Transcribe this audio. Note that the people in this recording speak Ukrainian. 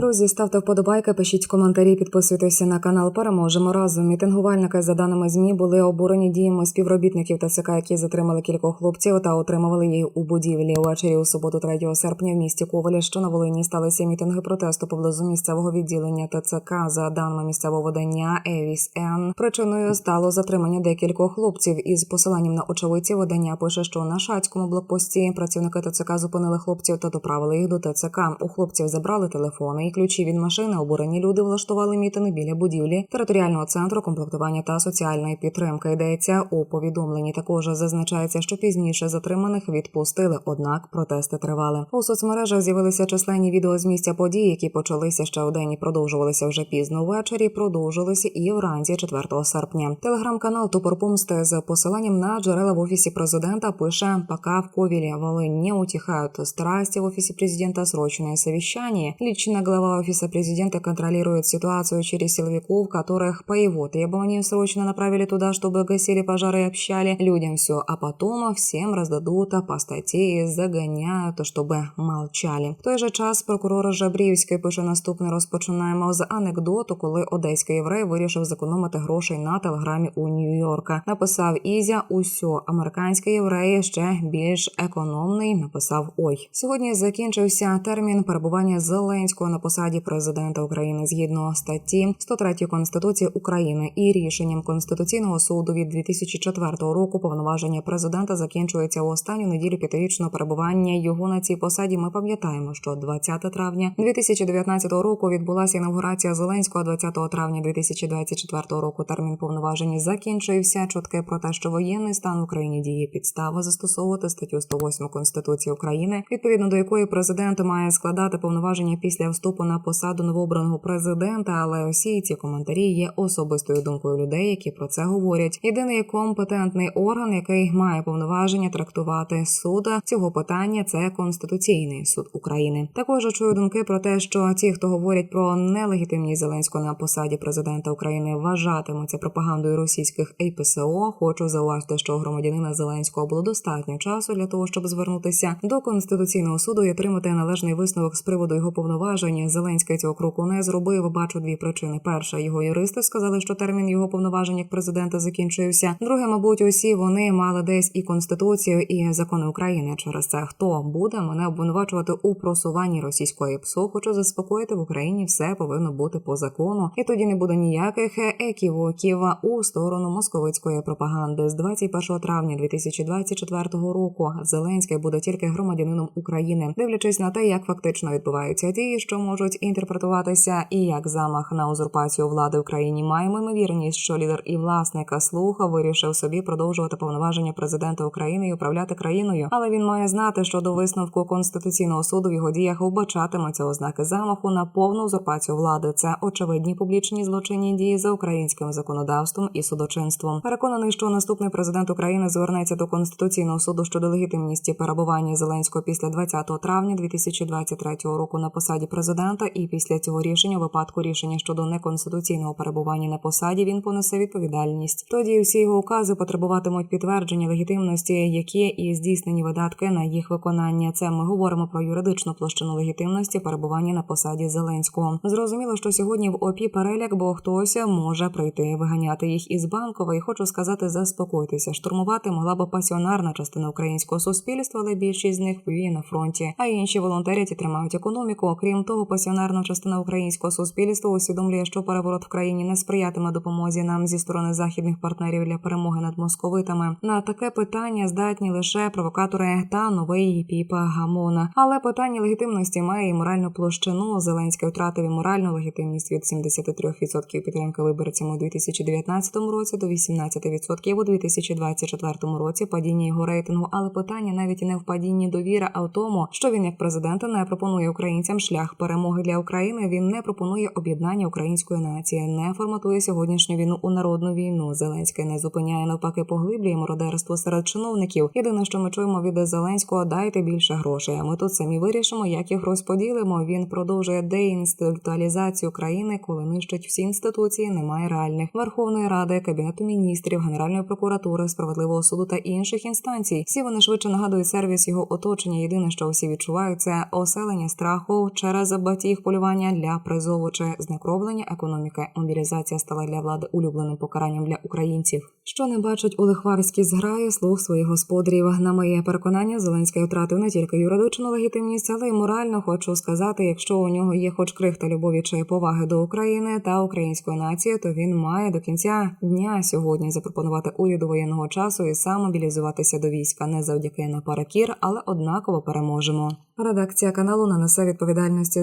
Друзі, ставте вподобайки, пишіть коментарі, підписуйтеся на канал. Переможемо разом. Мітингувальники, за даними змі, були обурені діями співробітників ТЦК, які затримали кількох хлопців та отримували їх у будівлі. Увечері у суботу, 3 серпня, в місті Ковалі, що на Волині, сталися мітинги протесту поблизу місцевого відділення ТЦК. За даними місцевого видання Евіс Н. Причиною стало затримання декількох хлопців. Із посиланням на очевидців видання пише, що на шацькому блокпості працівники ТЦК зупинили хлопців та доправили їх до ТЦК. У хлопців забрали телефони ключі від машини. Обурені люди влаштували мітинги біля будівлі територіального центру комплектування та соціальної підтримки. Йдеться у повідомленні. Також зазначається, що пізніше затриманих відпустили. Однак протести тривали. У соцмережах з'явилися численні відео з місця подій, які почалися ще у день і продовжувалися вже пізно ввечері. Продовжилися і вранці 4 серпня. Телеграм-канал Топор Помсти з посиланням на джерела в офісі президента пише: пока в Ковеле Волынь не утихают страсти в офисе президента срочное совещание. Лично глава офиса президента контролирует ситуацию через силовиков, которых по его требованию срочно направили туда, чтобы гасили пожары и общали людям все, а потом всем раздадут по статье и загоняют, чтобы молчали. В той же час прокурор Жабрівський пише наступне. Розпочинаємо з анекдоту, коли одеський єврей вирішив зекономити грошей на телеграмі у Нью-Йорка. Написав Ізя усьо. Американський єврей ще більш економний. Написав Ой. Сьогодні закінчився термін перебування Зеленського на посаді президента України згідно статті 103 Конституції України і рішенням Конституційного суду від 2004 року повноваження президента закінчується у останню неділю п'ятирічного перебування його на цій посаді. Ми пам'ятаємо, що 20 травня 2019 року відбулася інаугурація Зеленського. 20 травня 2024 року термін повноважень закінчився. Чутки про те, що воєнний стан в Україні діє підстава застосовувати статтю 108 Конституції України, відповідно до якої президент має складати повноваження після вступу на посаду новообраного президента. Але усі ці коментарі є особистою думкою людей, які про це говорять. Єдиний компетентний орган, який має повноваження трактувати суд цього питання, це конституційний суд України. Також чую думки про те, що ті, хто говорять про нелегітимність Зеленського на посаді президента України, вважатимуться пропагандою російських ЕПСО. Хочу зауважити, що громадянина Зеленського було достатньо часу для того, щоб звернутися до конституційного суду і отримати належний висновок з приводу його повноважень. Зеленський цього кроку не зробив. Бачу дві причини. Перша його юристи сказали, що термін його повноважень як президента закінчився. Друге, мабуть, усі вони мали десь і конституцію, і закони України. Через це хто буде мене обвинувачувати у просуванні російської ПСО? Хочу заспокоїти в Україні. Все повинно бути по закону, і тоді не буде ніяких еківоків у сторону московицької пропаганди. З 21 травня 2024 року Зеленський буде тільки громадянином України, дивлячись на те, як фактично відбуваються дії, що можуть інтерпретуватися, і як замах на узурпацію влади в країні маємо ймовірність, що лідер і власника слуха вирішив собі продовжувати повноваження президента України і управляти країною, але він має знати, що до висновку конституційного суду в його діях вбачатимуться ознаки замаху на повну узурпацію влади. Це очевидні публічні злочинні дії за українським законодавством і судочинством. Переконаний, що наступний президент України звернеться до конституційного суду щодо легітимності перебування Зеленського після 20 травня 2023 року на посаді президента, і після цього рішення, у випадку рішення щодо неконституційного перебування на посаді, він понесе відповідальність. Тоді всі його укази потребуватимуть підтвердження легітимності, які і здійснені видатки на їх виконання. Це ми говоримо про юридичну площину легітимності перебування на посаді Зеленського. Зрозуміло, що сьогодні в ОПІ переляк, бо хтось може прийти виганяти їх із банкова. І хочу сказати, заспокойтеся. Штурмувати могла б пасіонарна частина українського суспільства, але більшість з них воює на фронті, а інші волонтерять і тримають економіку. Окрім того, пасіонарна частина українського суспільства усвідомлює, що переворот в країні не сприятиме допомозі нам зі сторони західних партнерів для перемоги над московитами. На таке питання здатні лише провокатори та новий піпа гамона. Але питання легітимності має і моральну площину. Зеленський втратив і моральну легітимність від 73% підтримки виборцям у 2019 році до 18% у 2024 році. Падіння його рейтингу, але питання навіть не в падінні довіри, а в тому, що він як президент не пропонує українцям шлях перемоги для України. Він не пропонує об'єднання української нації, не форматує сьогоднішню війну у народну війну. Зеленський не зупиняє навпаки, поглиблює мародерство серед чиновників. Єдине, що ми чуємо від Зеленського, дайте більше грошей. А ми тут самі вирішимо, як їх розподілимо. Він продовжує деінституалізацію країни, коли нищить всі інституції. Немає реальних Верховної Ради, кабінету міністрів, Генеральної прокуратури, справедливого суду та інших інстанцій. Всі вони швидше нагадують сервіс його оточення. Єдине, що всі відчувають, це оселення страху через області їх полювання для призову чи знекровлення економіки. Мобілізація стала для влади улюбленим покаранням для українців, що не бачать у лихварській зграї слуг своїх господарів. На моє переконання, Зеленський втратив не тільки юридичну легітимність, але й морально хочу сказати, якщо у нього є хоч крихта любові чи поваги до України та української нації, то він має до кінця дня сьогодні запропонувати уряду воєнного часу і сам мобілізуватися до війська не завдяки на паракір, але однаково переможемо. Редакція каналу не несе відповідальності